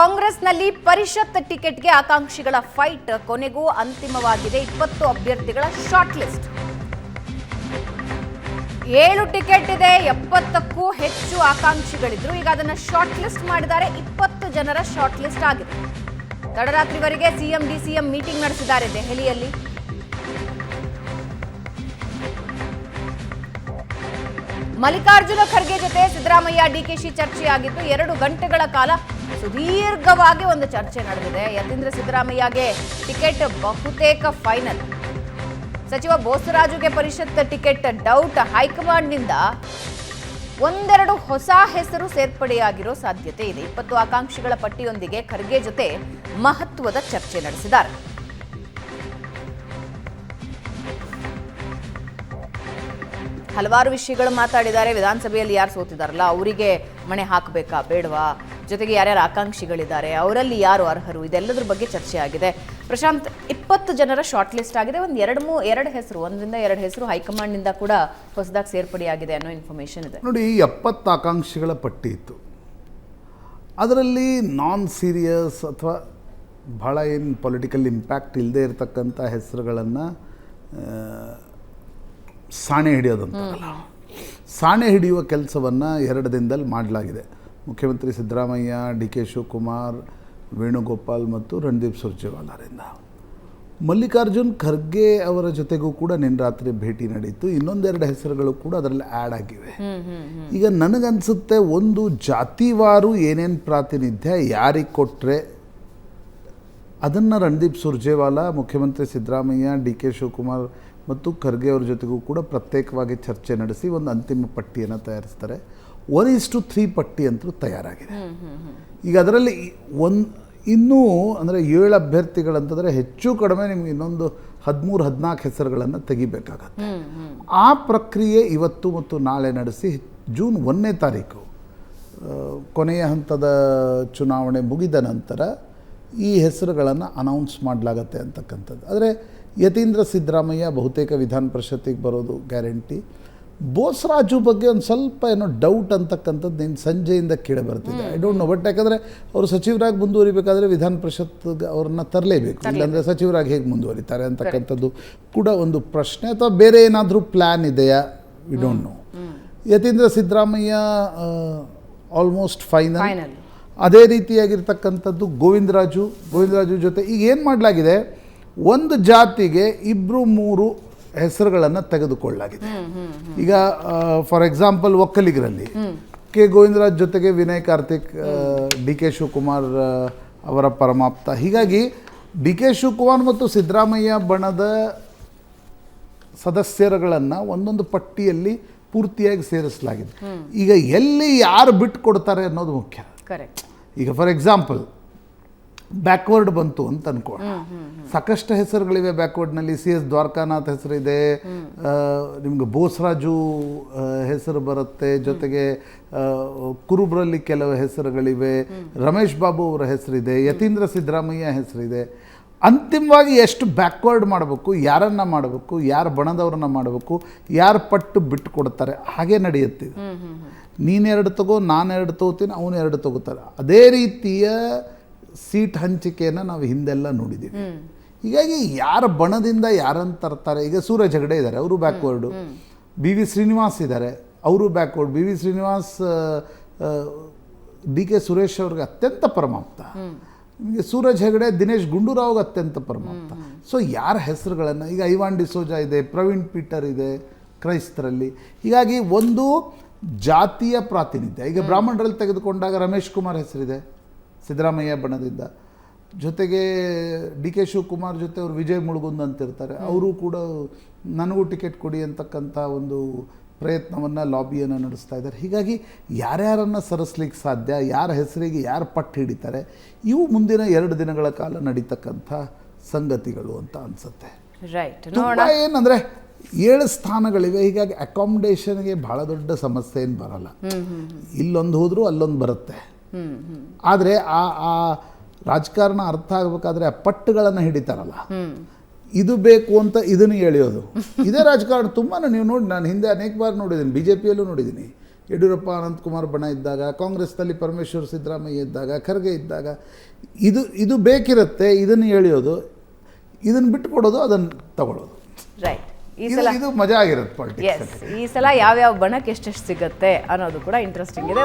ಕಾಂಗ್ರೆಸ್ನಲ್ಲಿ ಪರಿಷತ್ ಟಿಕೆಟ್ಗೆ ಆಕಾಂಕ್ಷಿಗಳ ಫೈಟ್. ಕೊನೆಗೂ ಅಂತಿಮವಾಗಿದೆ ಇಪ್ಪತ್ತು ಅಭ್ಯರ್ಥಿಗಳ ಶಾರ್ಟ್ ಲಿಸ್ಟ್ ಏಳು ಟಿಕೆಟ್ ಇದೆ, ಎಪ್ಪತ್ತಕ್ಕೂ ಹೆಚ್ಚು ಆಕಾಂಕ್ಷಿಗಳಿದ್ರು. ಈಗ ಅದನ್ನ ಶಾರ್ಟ್ ಲಿಸ್ಟ್ ಮಾಡಿದ್ದಾರೆ. ಇಪ್ಪತ್ತು ಜನರ ಶಾರ್ಟ್ ಲಿಸ್ಟ್ ಆಗಿದೆ. ತಡರಾತ್ರಿವರೆಗೆ ಸಿಎಂ, ಡಿಸಿಎಂ ಮೀಟಿಂಗ್ ನಡೆಸಿದ್ದಾರೆ ದೆಹಲಿಯಲ್ಲಿ. ಮಲ್ಲಿಕಾರ್ಜುನ ಖರ್ಗೆ ಜೊತೆ ಸಿದ್ದರಾಮಯ್ಯ ಡಿಕೆಶಿ ಚರ್ಚೆಯಾಗಿದ್ದು ಎರಡು ಗಂಟೆಗಳ ಕಾಲ ಸುದೀರ್ಘವಾಗಿ ಒಂದು ಚರ್ಚೆ ನಡೆದಿದೆ. ಯತೀಂದ್ರ ಸಿದ್ದರಾಮಯ್ಯಗೆ ಟಿಕೆಟ್ ಬಹುತೇಕ ಫೈನಲ್ ಸಚಿವ ಬೋಸರಾಜುಗೆ ಪರಿಷತ್ ಟಿಕೆಟ್ ಡೌಟ್ ಹೈಕಮಾಂಡ್ನಿಂದ ಒಂದೆರಡು ಹೊಸ ಹೆಸರು ಸೇರ್ಪಡೆಯಾಗಿರೋ ಸಾಧ್ಯತೆ ಇದೆ. ಇಪ್ಪತ್ತು ಆಕಾಂಕ್ಷಿಗಳ ಪಟ್ಟಿಯೊಂದಿಗೆ ಖರ್ಗೆ ಜೊತೆ ಮಹತ್ವದ ಚರ್ಚೆ ನಡೆಸಿದ್ದಾರೆ. ಹಲವಾರು ವಿಷಯಗಳು ಮಾತಾಡಿದ್ದಾರೆ. ವಿಧಾನಸಭೆಯಲ್ಲಿ ಯಾರು ಸೋತಿದಾರಲ್ಲ? ಅವರಿಗೆ ಮಣೆ ಹಾಕಬೇಕಾ? ಬೇಡವಾ? ಜೊತೆಗೆ ಯಾರ್ಯಾರು ಆಕಾಂಕ್ಷಿಗಳಿದ್ದಾರೆ ಅವರಲ್ಲಿ ಯಾರು ಅರ್ಹರು ಇದೆಲ್ಲದ್ರ ಬಗ್ಗೆ ಚರ್ಚೆ ಆಗಿದೆ. ಪ್ರಶಾಂತ್ ಇಪ್ಪತ್ತು ಜನರ ಶಾರ್ಟ್ ಲಿಸ್ಟ್ ಆಗಿದೆ. ಒಂದು ಎರಡು ಮೂ ಎರಡು ಹೆಸರು ಒಂದರಿಂದ ಎರಡು ಹೆಸರು ಹೈಕಮಾಂಡ್ನಿಂದ ಕೂಡ ಹೊಸದಾಗಿ ಸೇರ್ಪಡೆಯಾಗಿದೆ ಅನ್ನೋ ಇನ್ಫಾರ್ಮೇಶನ್ ಇದೆ. ನೋಡಿ ಎಪ್ಪತ್ತು ಆಕಾಂಕ್ಷಿಗಳ ಪಟ್ಟಿ ಇತ್ತು. ಅದರಲ್ಲಿ ನಾನ್ ಸೀರಿಯಸ್ ಅಥವಾ ಭಾಳ ಏನು ಪೊಲಿಟಿಕಲ್ ಇಂಪ್ಯಾಕ್ಟ್ ಇಲ್ಲದೆ ಇರತಕ್ಕಂಥ ಹೆಸರುಗಳನ್ನು ಸಾಣೆ ಹಿಡಿಯೋದಂತಲ್ಲ ಸಾಣೆ ಹಿಡಿಯುವ ಕೆಲಸವನ್ನು ಎರಡು ದಿನದಲ್ಲಿ ಮಾಡಲಾಗಿದೆ. ಮುಖ್ಯಮಂತ್ರಿ ಸಿದ್ದರಾಮಯ್ಯ ಡಿ ಕೆ ಶಿವಕುಮಾರ್ ವೇಣುಗೋಪಾಲ್ ಮತ್ತು ರಣದೀಪ್ ಸುರ್ಜೇವಾಲಾರಿಂದ. ಮಲ್ಲಿಕಾರ್ಜುನ್ ಖರ್ಗೆ ಅವರ ಜೊತೆಗೂ ಕೂಡ ನಿನ್ನೆ ರಾತ್ರಿ ಭೇಟಿ ನಡೆಯಿತು ಇನ್ನೊಂದೆರಡು ಹೆಸರುಗಳು ಕೂಡ ಅದರಲ್ಲಿ ಆ್ಯಡ್ ಆಗಿವೆ. ಈಗ ನನಗನ್ಸುತ್ತೆ ಒಂದು ಜಾತಿವಾರು ಏನೇನು ಪ್ರಾತಿನಿಧ್ಯ ಯಾರಿಗೆ ಕೊಟ್ಟರೆ ಅದನ್ನು ರಣದೀಪ್ ಸುರ್ಜೇವಾಲಾ ಮುಖ್ಯಮಂತ್ರಿ ಸಿದ್ದರಾಮಯ್ಯ ಡಿ ಕೆ ಶಿವಕುಮಾರ್ ಮತ್ತು ಖರ್ಗೆ ಅವ್ರ ಜೊತೆಗೂ ಕೂಡ ಪ್ರತ್ಯೇಕವಾಗಿ ಚರ್ಚೆ ನಡೆಸಿ ಒಂದು ಅಂತಿಮ ಪಟ್ಟಿಯನ್ನು ತಯಾರಿಸ್ತಾರೆ. ಒನ್ ಇಸ್ ಟು ತ್ರೀ ಪಟ್ಟಿ ಅಂತೂ ತಯಾರಾಗಿದೆ. ಈಗ ಅದರಲ್ಲಿ ಒಂದು ಇನ್ನೂ ಅಂದರೆ ಏಳು ಅಭ್ಯರ್ಥಿಗಳಂತಂದರೆ ಹೆಚ್ಚು ಕಡಿಮೆ ನಿಮ್ಗೆ ಇನ್ನೊಂದು ಹದಿಮೂರು ಹದಿನಾಲ್ಕು ಹೆಸರುಗಳನ್ನು ತೆಗಿಬೇಕಾಗತ್ತೆ. ಆ ಪ್ರಕ್ರಿಯೆ ಇವತ್ತು ಮತ್ತು ನಾಳೆ ನಡೆಸಿ ಜೂನ್ ಒಂದನೇ ತಾರೀಕು ಕೊನೆಯ ಹಂತದ ಚುನಾವಣೆ ಮುಗಿದ ನಂತರ ಈ ಹೆಸರುಗಳನ್ನು ಅನೌನ್ಸ್ ಮಾಡಲಾಗತ್ತೆ ಅಂತಕ್ಕಂಥದ್ದು. ಆದರೆ ಯತೀಂದ್ರ ಸಿದ್ದರಾಮಯ್ಯ ಬಹುತೇಕ ವಿಧಾನ ಪರಿಷತ್ತಿಗೆ ಬರೋದು ಗ್ಯಾರಂಟಿ. ಬೋಸರಾಜು ಬಗ್ಗೆ ಒಂದು ಸ್ವಲ್ಪ ಏನೋ ಡೌಟ್ ಅಂತಕ್ಕಂಥದ್ದು ನಿನ್ನ ಸಂಜೆಯಿಂದ ಕೇಳಿ ಬರ್ತಿದೆ. ಐ ಡೋಂಟ್ ನೋ ಬಟ್ ಯಾಕಂದರೆ ಅವರು ಸಚಿವರಾಗಿ ಮುಂದುವರಿಬೇಕಾದ್ರೆ ವಿಧಾನ ಪರಿಷತ್ ಅವ್ರನ್ನ ತರಲೇಬೇಕು. ಇಲ್ಲಾಂದರೆ ಸಚಿವರಾಗಿ ಹೇಗೆ ಮುಂದುವರಿತಾರೆ ಅಂತಕ್ಕಂಥದ್ದು ಕೂಡ ಒಂದು ಪ್ರಶ್ನೆ ಅಥವಾ ಬೇರೆ ಏನಾದರೂ ಪ್ಲ್ಯಾನ್ ಇದೆಯಾ? We don't know Yathindra Siddaramaiah almost final. ಅದೇ ರೀತಿಯಾಗಿರ್ತಕ್ಕಂಥದ್ದು ಗೋವಿಂದರಾಜು. ಗೋವಿಂದರಾಜು ಜೊತೆ ಈಗ ಏನು ಮಾಡಲಾಗಿದೆ? ಒಂದು ಜಾತಿಗೆ ಇಬ್ಬರು ಮೂರು ಹೆಸರುಗಳನ್ನು ತೆಗೆದುಕೊಳ್ಳಲಾಗಿದೆ. ಈಗ ಫಾರ್ ಎಕ್ಸಾಂಪಲ್ ಒಕ್ಕಲಿಗರಲ್ಲಿ. ಕೆ. ಗೋವಿಂದರಾಜ್ ಜೊತೆಗೆ ವಿನಯ್ ಕಾರ್ತಿಕ್ ಡಿ ಕೆ ಶಿವಕುಮಾರ್ ಅವರ ಪರಮಾಪ್ತ. ಹೀಗಾಗಿ ಡಿ ಕೆ ಶಿವಕುಮಾರ್ ಮತ್ತು ಸಿದ್ದರಾಮಯ್ಯ ಬಣದ ಸದಸ್ಯರುಗಳನ್ನು ಒಂದೊಂದು ಪಟ್ಟಿಯಲ್ಲಿ ಪೂರ್ತಿಯಾಗಿ ಸೇರಿಸಲಾಗಿದೆ. ಈಗ ಎಲ್ಲಿ ಯಾರು ಬಿಟ್ಟು ಕೊಡ್ತಾರೆ ಅನ್ನೋದು ಮುಖ್ಯ. ಈಗ ಫಾರ್ ಎಕ್ಸಾಂಪಲ್ ಬ್ಯಾಕ್ವರ್ಡ್ ಬಂತು ಅಂತ ಅನ್ಕೋಣ ಸಾಕಷ್ಟು ಹೆಸರುಗಳಿವೆ ಬ್ಯಾಕ್ವರ್ಡ್ನಲ್ಲಿ ಸಿ ಎಸ್ ದ್ವಾರಕಾನಾಥ್ ಹೆಸರಿದೆ. ನಿಮ್ಗೆ ಬೋಸರಾಜು ಹೆಸರು ಬರುತ್ತೆ. ಜೊತೆಗೆ ಕುರುಬ್ರಲ್ಲಿ ಕೆಲವು ಹೆಸರುಗಳಿವೆ. ರಮೇಶ್ ಬಾಬು ಅವರ ಹೆಸರಿದೆ. ಯತೀಂದ್ರ ಸಿದ್ದರಾಮಯ್ಯ ಹೆಸರಿದೆ. ಅಂತಿಮವಾಗಿ ಎಷ್ಟು ಬ್ಯಾಕ್ವರ್ಡ್ ಮಾಡಬೇಕು ಯಾರನ್ನ ಮಾಡಬೇಕು ಯಾರು ಬಣದವ್ರನ್ನ ಮಾಡಬೇಕು ಯಾರು ಪಟ್ಟು ಬಿಟ್ಟು ಕೊಡ್ತಾರೆ ಹಾಗೆ ನಡೆಯುತ್ತೆ. ನೀನೆರಡು ತಗೋ ನಾನೆರಡು ತಗೋತೀನಿ ಅವನು ಎರಡು ತಗೋತಾರೆ. ಅದೇ ರೀತಿಯ ಸೀಟ್ ಹಂಚಿಕೆಯನ್ನು ನಾವು ಹಿಂದೆಲ್ಲ ನೋಡಿದ್ದೀವಿ ಹೀಗಾಗಿ ಯಾರ ಬಣದಿಂದ ಯಾರನ್ನು ತರ್ತಾರೆ ಈಗ ಸೂರಜ್ ಹೆಗಡೆ ಇದ್ದಾರೆ ಅವರು ಬ್ಯಾಕ್ವರ್ಡು ಬಿ ವಿ ಶ್ರೀನಿವಾಸ್ ಇದ್ದಾರೆ ಅವರು backward B V Srinivas D K Suresh ಅವ್ರಿಗೆ ಅತ್ಯಂತ ಪರಮಾಪ್ತ. ನಿಮಗೆ ಸೂರಜ್ ಹೆಗಡೆ ದಿನೇಶ್ ಗುಂಡೂರಾವ್ಗೆ ಅತ್ಯಂತ ಪರಮಾಪ್ತ. ಸೊ ಯಾರ ಹೆಸರುಗಳನ್ನು ಈಗ ಐವಾನ್ ಡಿಸೋಜಾ ಇದೆ ಪ್ರವೀಣ್ ಪೀಟರ್ ಇದೆ ಕ್ರೈಸ್ತರಲ್ಲಿ. ಹೀಗಾಗಿ ಒಂದು ಜಾತಿಯ ಪ್ರಾತಿನಿಧ್ಯ. ಈಗ ಬ್ರಾಹ್ಮಣರಲ್ಲಿ ತೆಗೆದುಕೊಂಡಾಗ ರಮೇಶ್ ಕುಮಾರ್ ಹೆಸರಿದೆ. ಸಿದ್ದರಾಮಯ್ಯ ಬಣದಿಂದ. ಜೊತೆಗೆ ಡಿ ಕೆ ಶಿವಕುಮಾರ್ ಜೊತೆ ಅವರು ವಿಜಯ್ ಮುಳುಗುಂದ್ ಅಂತಿರ್ತಾರೆ. ಅವರು ಕೂಡ ನನಗೂ ಟಿಕೆಟ್ ಕೊಡಿ ಅಂತಕ್ಕಂಥ ಒಂದು ಪ್ರಯತ್ನವನ್ನು ಲಾಬಿಯನ್ನು ನಡೆಸ್ತಾ ಇದ್ದಾರೆ. ಹೀಗಾಗಿ ಯಾರ್ಯಾರನ್ನು ಸರಿಸ್ಲಿಕ್ಕೆ ಸಾಧ್ಯ ಯಾರ ಹೆಸರಿಗೆ ಯಾರು ಪಟ್ಟು ಹಿಡಿತಾರೆ ಇವು ಮುಂದಿನ ಎರಡು ದಿನಗಳ ಕಾಲ ನಡೀತಕ್ಕಂಥ ಸಂಗತಿಗಳು ಅಂತ ಅನಿಸುತ್ತೆ. ರೈಟ್ ಏನಂದರೆ ಏಳು ಸ್ಥಾನಗಳಿವೆ. ಹೀಗಾಗಿ ಅಕಾಮಿಡೇಷನ್ಗೆ ಭಾಳ ದೊಡ್ಡ ಸಮಸ್ಯೆ ಏನು ಬರಲ್ಲ ಇಲ್ಲೊಂದು ಹೋದರೂ ಅಲ್ಲೊಂದು ಬರುತ್ತೆ. ಆದರೆ ಆ ಆ ರಾಜಕಾರಣ ಅರ್ಥ ಆಗಬೇಕಾದ್ರೆ ಆ ಪಟ್ಟುಗಳನ್ನು ಹಿಡಿತಾರಲ್ಲ. ಇದು ಬೇಕು ಅಂತ ಇದನ್ನು ಎಳೆಯೋದು. ಇದೇ ರಾಜಕಾರಣ ತುಂಬಾ ನೀವು ನೋಡಿ ನಾನು ಹಿಂದೆ ಅನೇಕ ಬಾರಿ ನೋಡಿದ್ದೀನಿ ಬಿ ಜೆ ಪಿಯಲ್ಲೂ ನೋಡಿದ್ದೀನಿ. ಯಡಿಯೂರಪ್ಪ ಅನಂತಕುಮಾರ್ ಬಣ ಇದ್ದಾಗ ಕಾಂಗ್ರೆಸ್ನಲ್ಲಿ ಪರಮೇಶ್ವರ್ ಸಿದ್ದರಾಮಯ್ಯ ಇದ್ದಾಗ ಖರ್ಗೆ ಇದ್ದಾಗ ಇದು ಇದು ಬೇಕಿರುತ್ತೆ ಇದನ್ನು ಎಳೆಯೋದು ಇದನ್ನು ಬಿಟ್ಟುಕೊಡೋದು ಅದನ್ನು ತಗೊಳ್ಳೋದು. ರೈಟ್ ಈ ಸಲ ಇದು ಮಜಾ ಆಗಿರುತ್ತೆ ಪಾಲಿಟಿಕ್ಸ್ ಈ ಸಲ ಯಾವ್ಯಾವ ಬಣಕ್ಕೆ ಎಷ್ಟೆಷ್ಟು ಸಿಗುತ್ತೆ ಅನ್ನೋದು ಕೂಡ ಇಂಟ್ರೆಸ್ಟಿಂಗ್ ಇದೆ.